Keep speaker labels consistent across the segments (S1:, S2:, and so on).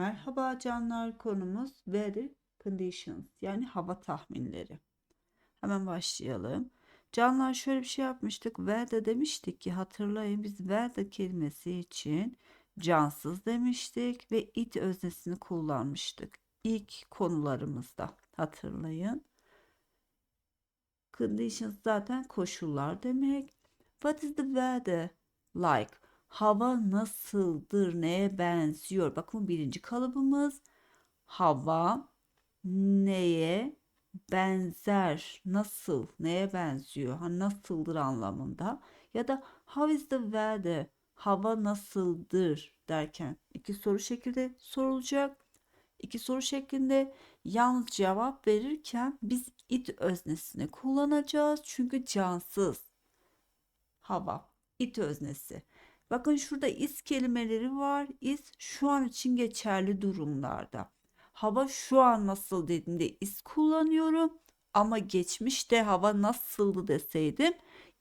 S1: Merhaba canlar konumuz weather conditions yani hava tahminleri. Hemen başlayalım. Canlar şöyle bir şey yapmıştık. Weather demiştik ki hatırlayın biz weather kelimesi için cansız demiştik ve it öznesini kullanmıştık. İlk konularımızda hatırlayın. Conditions zaten koşullar demek. What is the weather like? Hava nasıldır, neye benziyor? Bakın birinci kalıbımız hava neye benzer, nasıl, neye benziyor? Ha, nasıldır anlamında. Ya da how is the weather? Hava nasıldır derken iki soru şekilde sorulacak. İki soru şeklinde yalnız cevap verirken biz it öznesini kullanacağız. Çünkü cansız hava it öznesi. Bakın şurada is kelimeleri var. Is şu an için geçerli durumlarda. Hava şu an nasıl dediğimde is kullanıyorum. Ama geçmişte hava nasıldı deseydim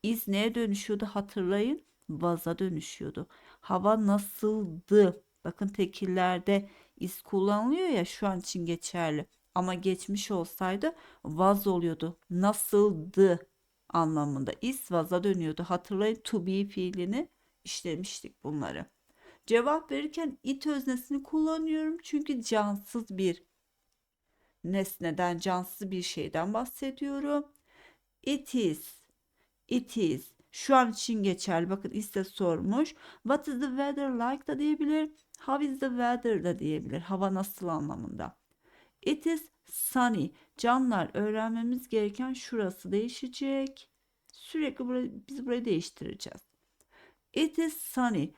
S1: is neye dönüşüyordu hatırlayın. Vaza dönüşüyordu. Hava nasıldı? Bakın tekillerde is kullanılıyor ya şu an için geçerli. Ama geçmiş olsaydı vaz oluyordu. Nasıldı anlamında. Is vaza dönüyordu. Hatırlayın to be fiilini işlemiştik bunları. Cevap verirken it öznesini kullanıyorum çünkü cansız bir nesneden, cansız bir şeyden bahsediyorum. It is, it is. Şu an için geçerli. Bakın iste sormuş. What is the weather like da diyebilir. How is the weather da diyebilir. Hava nasıl anlamında. It is sunny. Canlar öğrenmemiz gereken şurası değişecek. Sürekli burayı, biz burayı değiştireceğiz. It is sunny.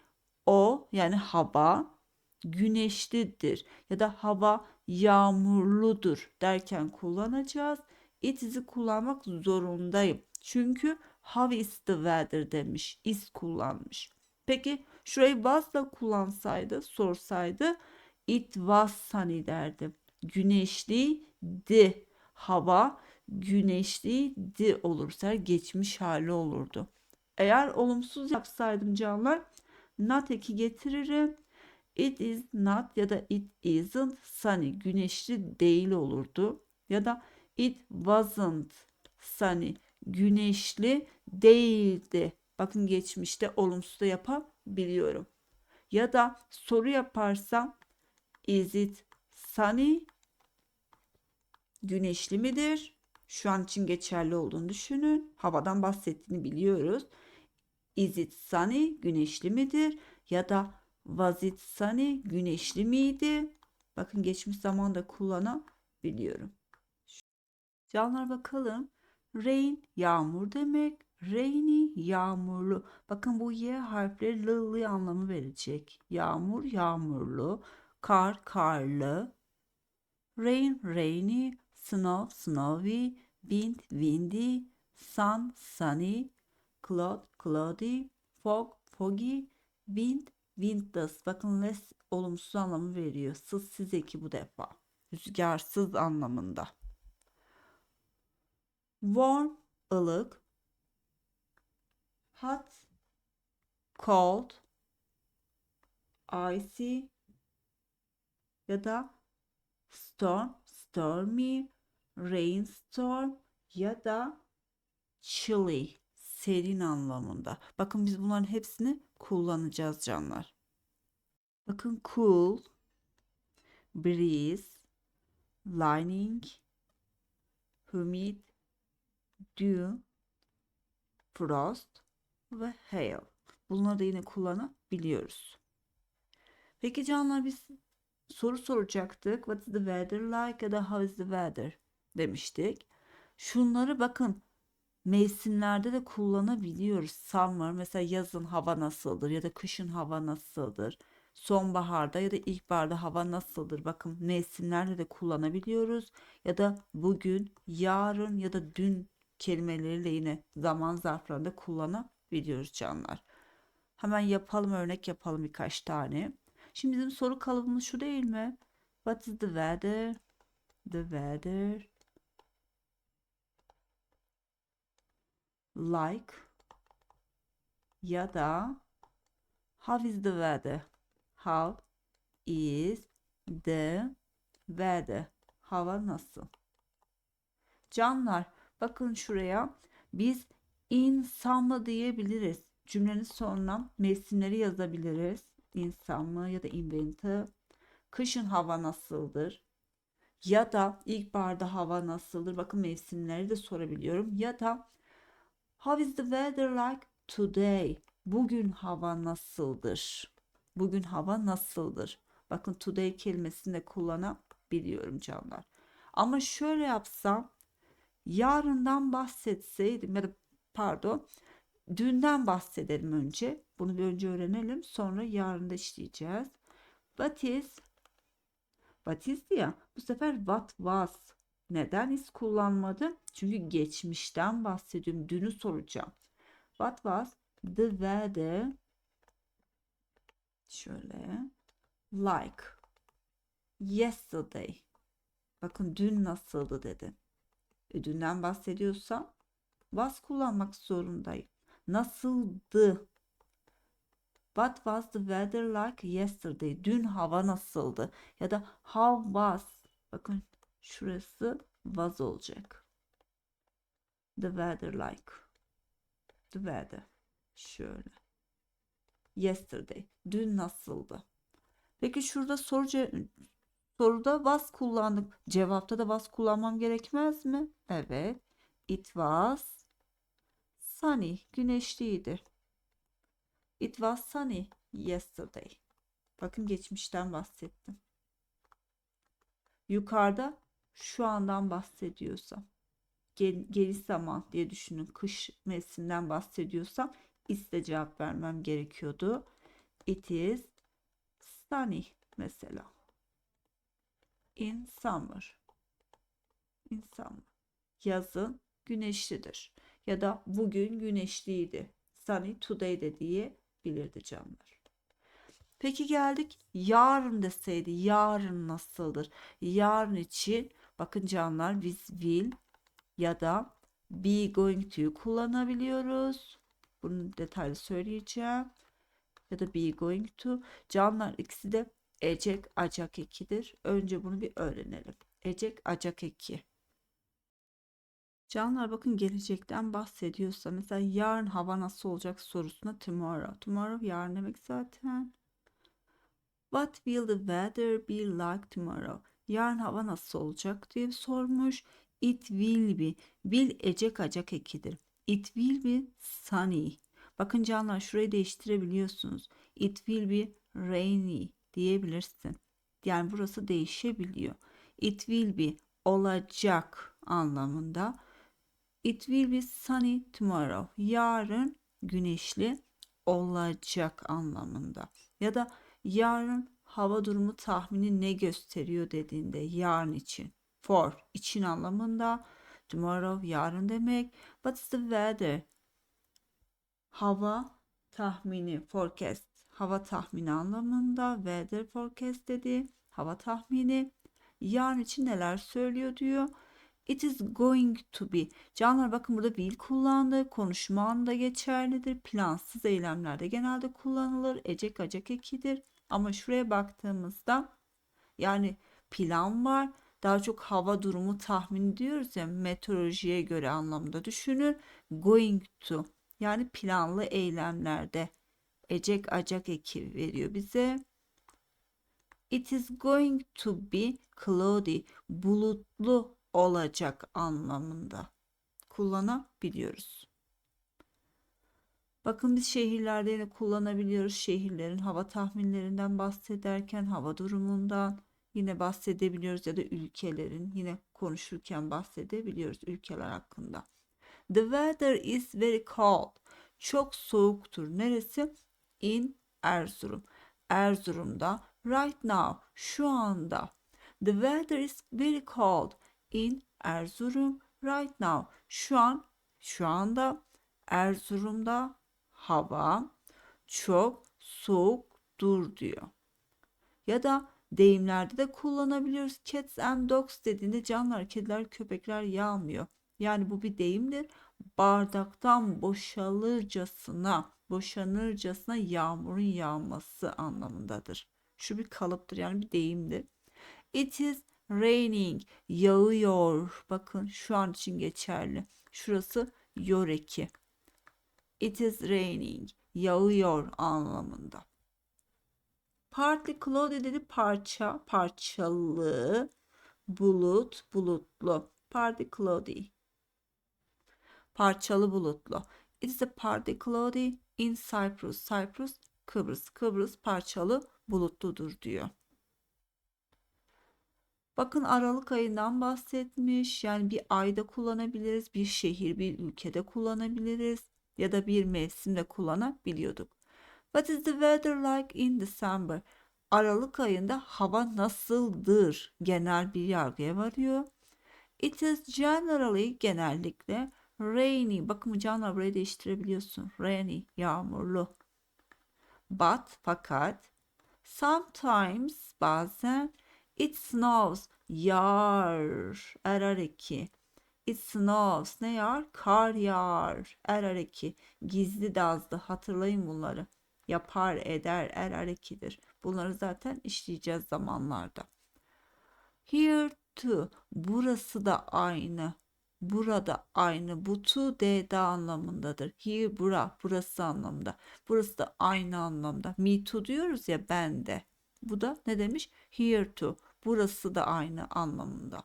S1: O yani hava güneşlidir ya da hava yağmurludur derken kullanacağız. It is'i kullanmak zorundayım. Çünkü how is the weather demiş. Is kullanmış. Peki şurayı was'la kullansaydı, sorsaydı it was sunny derdim. Güneşliydi. Hava güneşliydi olursa geçmiş hali olurdu. Eğer olumsuz yapsaydım canlar not eki getiririm. It is not ya da it isn't sunny güneşli değil olurdu. Ya da it wasn't sunny güneşli değildi. Bakın geçmişte olumsuz da yapabiliyorum. Ya da soru yaparsam is it sunny güneşli midir? Şu an için geçerli olduğunu düşünün. Havadan bahsettiğini biliyoruz. Is it sunny? Güneşli midir? Ya da was it sunny? Güneşli miydi? Bakın geçmiş zamanda kullanabiliyorum. Canlar bakalım. Rain yağmur demek. Rainy yağmurlu. Bakın bu y harfleri lı anlamı verecek. Yağmur yağmurlu. Kar karlı. Rain rainy. Snow snowy. Wind windy. Sun sunny cloud, cloudy, fog, foggy, wind, windless. Bakın less olumsuz anlamı veriyor. Sız siz eki bu defa. Rüzgarsız anlamında. Warm, ılık. Hot, cold, icy ya da storm, stormy, rainstorm ya da chilly serin anlamında. Bakın biz bunların hepsini kullanacağız canlar. Bakın cool, breeze, lining, humid, dew, frost ve hail. Bunları da yine kullanabiliyoruz. Peki canlar biz soru soracaktık. What is the weather like ya da how is the weather demiştik. Şunları bakın mevsimlerde de kullanabiliyoruz. Summer mesela yazın hava nasıldır ya da kışın hava nasıldır? Sonbaharda ya da ilkbaharda hava nasıldır? Bakın mevsimlerde de kullanabiliyoruz. Ya da bugün, yarın ya da dün kelimeleriyle yine zaman zarflarında kullanabiliyoruz canlar. Hemen yapalım örnek yapalım birkaç tane. Şimdi bizim soru kalıbımız şu değil mi? What is the weather? The weather like ya da how is the weather? How is the weather? Hava nasıl? Canlar bakın şuraya biz in summer diyebiliriz. Cümlenin sonuna mevsimleri yazabiliriz. In summer ya da in. Kışın hava nasıldır? Ya da ilkbaharda hava nasıldır? Bakın mevsimleri de sorabiliyorum. Ya da How is the weather like today? Bugün hava nasıldır? Bugün hava nasıldır? Bakın today kelimesini de kullanabiliyorum canlar. Ama şöyle yapsam yarından bahsetseydim ya da pardon dünden bahsedelim önce. Bunu bir önce öğrenelim. Sonra yarında işleyeceğiz. What is What is ya bu sefer what was. Neden is kullanmadım? Çünkü geçmişten bahsediyorum. Dünü soracağım. What was the weather şöyle like yesterday. Bakın dün nasıldı dedi. E, dünden bahsediyorsam was kullanmak zorundayım. Nasıldı? What was the weather like yesterday? Dün hava nasıldı? Ya da how was? Bakın şurası was olacak. The weather like. The weather. Şöyle. Yesterday. Dün nasıldı? Peki şurada soru soruda was kullandık. Cevapta da was kullanmam gerekmez mi? Evet. It was sunny. Güneşliydi. It was sunny yesterday. Bakın geçmişten bahsettim. Yukarıda şu andan bahsediyorsam, gel, zaman diye düşünün. Kış mevsiminden bahsediyorsam is'le cevap vermem gerekiyordu. It is sunny mesela. In summer. In summer. Yazın güneşlidir. Ya da bugün güneşliydi. Sunny today de diyebilirdi canlar. Peki geldik yarın deseydi yarın nasıldır? Yarın için bakın canlar biz will ya da be going to kullanabiliyoruz. Bunu detaylı söyleyeceğim. Ya da be going to. Canlar ikisi de ecek acak ekidir. Önce bunu bir öğrenelim. Ecek acak eki. Canlar bakın gelecekten bahsediyorsa mesela yarın hava nasıl olacak sorusuna tomorrow. Tomorrow yarın demek zaten. What will the weather be like tomorrow? Yarın hava nasıl olacak diye sormuş. It will be. Will ecek acak ekidir. It will be sunny. Bakın canlar şurayı değiştirebiliyorsunuz. It will be rainy diyebilirsin. Yani burası değişebiliyor. It will be olacak anlamında. It will be sunny tomorrow. Yarın güneşli olacak anlamında. Ya da yarın hava durumu tahmini ne gösteriyor dediğinde yarın için. For için anlamında. Tomorrow yarın demek. What's the weather? Hava tahmini forecast. Hava tahmini anlamında. Weather forecast dedi. Hava tahmini. Yarın için neler söylüyor diyor. It is going to be. Canlar bakın burada will kullandı. Konuşma anında geçerlidir. Plansız eylemlerde genelde kullanılır. Ecek acak ekidir. Ama şuraya baktığımızda yani plan var. Daha çok hava durumu tahmin diyoruz ya meteorolojiye göre anlamda düşünün. Going to yani planlı eylemlerde ecek acak eki veriyor bize. It is going to be cloudy. Bulutlu olacak anlamında kullanabiliyoruz. Bakın biz şehirlerde yine kullanabiliyoruz. Şehirlerin hava tahminlerinden bahsederken hava durumundan yine bahsedebiliyoruz ya da ülkelerin yine konuşurken bahsedebiliyoruz ülkeler hakkında. The weather is very cold. Çok soğuktur. Neresi? In Erzurum. Erzurum'da right now şu anda. The weather is very cold in Erzurum right now. Şu an şu anda Erzurum'da hava çok soğuktur diyor. Ya da deyimlerde de kullanabiliyoruz. Cats and dogs dediğinde canlar, kediler, köpekler yağmıyor. Yani bu bir deyimdir. Bardaktan boşalırcasına, boşanırcasına yağmurun yağması anlamındadır. Şu bir kalıptır yani bir deyimdir. It is raining. Yağıyor. Bakın şu an için geçerli. Şurası yoreki. It is raining. Yağıyor anlamında. Partly cloudy dedi parça, parçalı, bulut, bulutlu. Partly cloudy. Parçalı bulutlu. It is a partly cloudy in Cyprus. Cyprus, Kıbrıs. Kıbrıs parçalı bulutludur diyor. Bakın Aralık ayından bahsetmiş. Yani bir ayda kullanabiliriz, bir şehir, bir ülkede kullanabiliriz ya da bir mevsimde kullanabiliyorduk. What is the weather like in December? Aralık ayında hava nasıldır? Genel bir yargıya varıyor. It is generally genellikle rainy. Bakın canla burayı değiştirebiliyorsun. Rainy, yağmurlu. But fakat sometimes bazen it snows yağar. Erer eki. It snows ne yağar? Kar yağar. Erer eki. Gizli dazdı. Hatırlayın bunları. Yapar eder erer ekidir. Bunları zaten işleyeceğiz zamanlarda. Here to. Burası da aynı. Burada aynı. Bu to de anlamındadır. Here bura. Burası anlamında. Burası da aynı anlamda. Me to diyoruz ya ben de. Bu da ne demiş? Here to. Burası da aynı anlamında.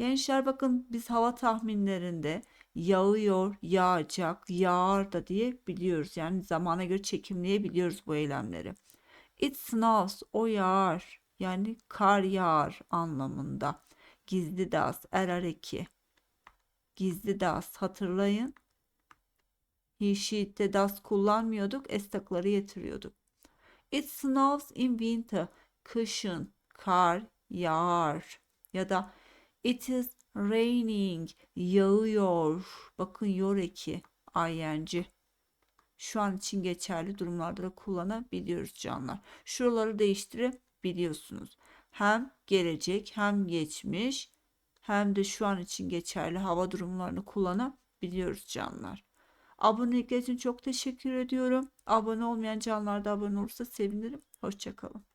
S1: Gençler bakın biz hava tahminlerinde yağıyor, yağacak, yağar da diye biliyoruz. Yani zamana göre çekimleyebiliyoruz bu eylemleri. It snows, o yağar. Yani kar yağar anlamında. Gizli das, erer eki. Gizli das hatırlayın. He, she'de das kullanmıyorduk. Estakları getiriyorduk. It snows in winter. Kışın kar yağar. Ya da it is raining. Yağıyor. Bakın yor eki. ing. Şu an için geçerli durumlarda da kullanabiliyoruz canlar. Şuraları değiştirebiliyorsunuz. Hem gelecek hem geçmiş hem de şu an için geçerli hava durumlarını kullanabiliyoruz canlar. Abonelikler için çok teşekkür ediyorum. Abone olmayan canlar da abone olursa sevinirim. Hoşçakalın.